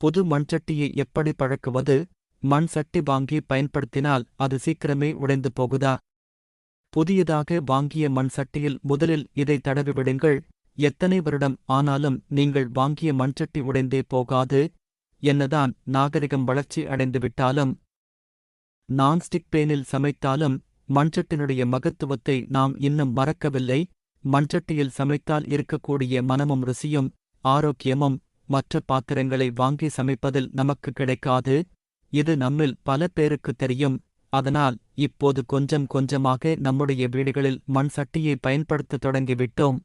புது மண்சட்டியை எப்படி பழக்குவது? மண் சட்டி வாங்கி பயன்படுத்தினால் அது சீக்கிரமே உடைந்து போகுதா? புதியதாக வாங்கிய மண் சட்டியில் முதலில் இதை தடவி விடுங்கள். எத்தனை வருடம் ஆனாலும் நீங்கள் வாங்கிய மண்சட்டி உடைந்தே போகாது. என்னதான் நாகரிகம் வளர்ச்சி அடைந்துவிட்டாலும் நான்ஸ்டிக் பேனில் சமைத்தாலும் மண்சட்டினுடைய மகத்துவத்தை நாம் இன்னும் மறக்கவில்லை. மண்சட்டியில் சமைத்தால் இருக்கக்கூடிய மனமும் ருசியும் ஆரோக்கியமும் மற்ற பாத்திரங்களை வாங்கி சமைப்பதில் நமக்கு கிடைக்காது. இது நம்மில் பல பேருக்கு தெரியும். அதனால் இப்போது கொஞ்சம் கொஞ்சமாக நம்முடைய வீடுகளில் மண் சட்டியை பயன்படுத்த தொடங்கிவிட்டோம்.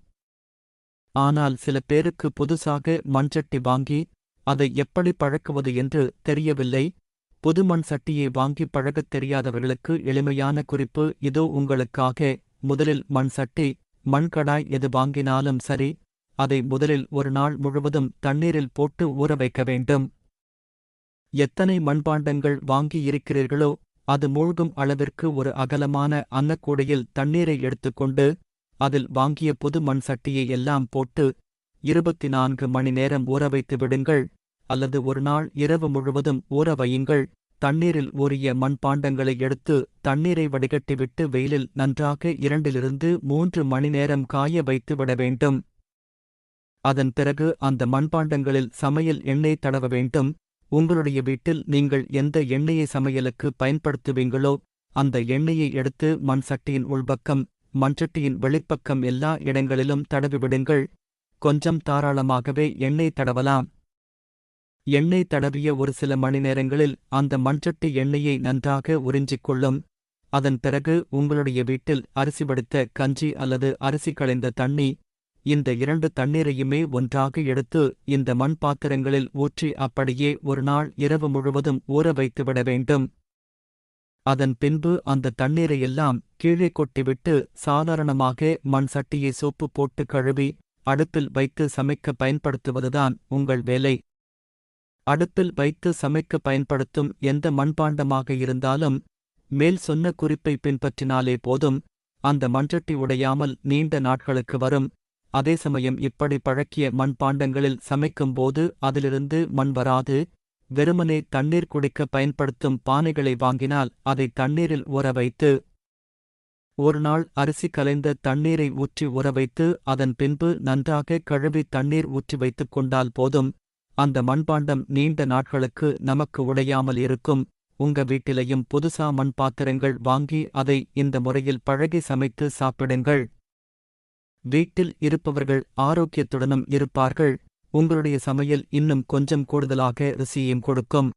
ஆனால் சில பேருக்கு புதுசாக மண்சட்டி வாங்கி அதை எப்படி பழக்குவது என்று தெரியவில்லை. புது மண் சட்டியை வாங்கி பழகத் தெரியாதவர்களுக்கு எளிமையான குறிப்பு இதோ உங்களுக்காக. முதலில் மண் சட்டி மண்கடாய் எது வாங்கினாலும் சரி அதை முதலில் ஒரு நாள் முழுவதும் தண்ணீரில் போட்டு ஊற வைக்க வேண்டும். எத்தனை மண்பாண்டங்கள் வாங்கி இருக்கிறீர்களோ அது மூழ்கும் அளவிற்கு ஒரு அகலமான அன்னக்கூடையில் தண்ணீரை எடுத்துக்கொண்டு அதில் வாங்கிய புது மண் சட்டியை எல்லாம் போட்டு இருபத்தி நான்கு மணி நேரம் ஊற வைத்து விடுங்கள் அல்லது ஒரு நாள் இரவு முழுவதும் ஊற வையுங்கள். தண்ணீரில் ஊறிய மண்பாண்டங்களை எடுத்து தண்ணீரை வடிகட்டிவிட்டு வெயிலில் நன்றாக இரண்டிலிருந்து மூன்று மணி நேரம் காய வைத்து விட வேண்டும். அதன் பிறகு அந்த மண்பாண்டங்களில் சமையல் எண்ணெய் தடவ வேண்டும். உங்களுடைய வீட்டில் நீங்கள் எந்த எண்ணெயை சமையலுக்கு பயன்படுத்துவீங்களோ அந்த எண்ணெயை எடுத்து மண் சட்டியின் உள்பக்கம் மண்சட்டியின் வெளிப்பக்கம் எல்லா இடங்களிலும் தடவிவிடுங்கள் கொஞ்சம் தாராளமாகவே எண்ணெய் தடவலாம். எண்ணெய் தடவிய ஒரு சில மணி நேரங்களில் அந்த மண்சட்டி எண்ணெயை நன்றாக உறிஞ்சிக் கொள்ளும் அதன் பிறகு உங்களுடைய வீட்டில் அரிசி வடித்த கஞ்சி அல்லது அரிசி களைந்த தண்ணி இந்த இரண்டு தண்ணீரையுமே ஒன்றாக எடுத்து இந்த மண் பாத்திரங்களில் ஊற்றி அப்படியே ஒரு நாள் இரவு முழுவதும் ஊற வைத்துவிட வேண்டும். அதன் பின்பு அந்த தண்ணீரையெல்லாம் கீழே கொட்டிவிட்டு சாதாரணமாக மண் சட்டியை சோப்பு போட்டு கழுவி அடுப்பில் வைத்து சமைக்க பயன்படுத்துவதுதான் உங்கள் வேலை. அடுப்பில் வைத்து சமைக்க பயன்படுத்தும் எந்த மண்பாண்டமாக இருந்தாலும் மேல் சொன்ன குறிப்பை பின்பற்றினாலே போதும். அந்த மண்சட்டி உடையாமல் நீண்ட நாட்களுக்கு வரும். அதே சமயம் இப்படி பழக்கிய மண்பாண்டங்களில் சமைக்கும்போது அதிலிருந்து மண் வராது. வெறுமனே தண்ணீர் குடிக்க பயன்படுத்தும் பானைகளை வாங்கினால் அதை தண்ணீரில் ஊற வைத்து ஒரு நாள் அரிசி கலைந்த தண்ணீரை ஊற்றி ஊற வைத்து அதன் பின்பு நன்றாக கழுவி தண்ணீர் ஊற்றி வைத்துக் கொண்டால் போதும். அந்த மண்பாண்டம் நீண்ட நாட்களுக்கு நமக்கு உடையாமல் இருக்கும். உங்க வீட்டிலையும் புதுசா மண் பாத்திரங்கள் வாங்கி அதை இந்த முறையில் பழகி சமைத்து சாப்பிடுங்கள். வீட்டில் இருப்பவர்கள் ஆரோக்கியத்துடனும் இருப்பார்கள். உங்களுடைய சமையல் இன்னும் கொஞ்சம் கூடுதலாக ருசியையும் கொடுக்கும்.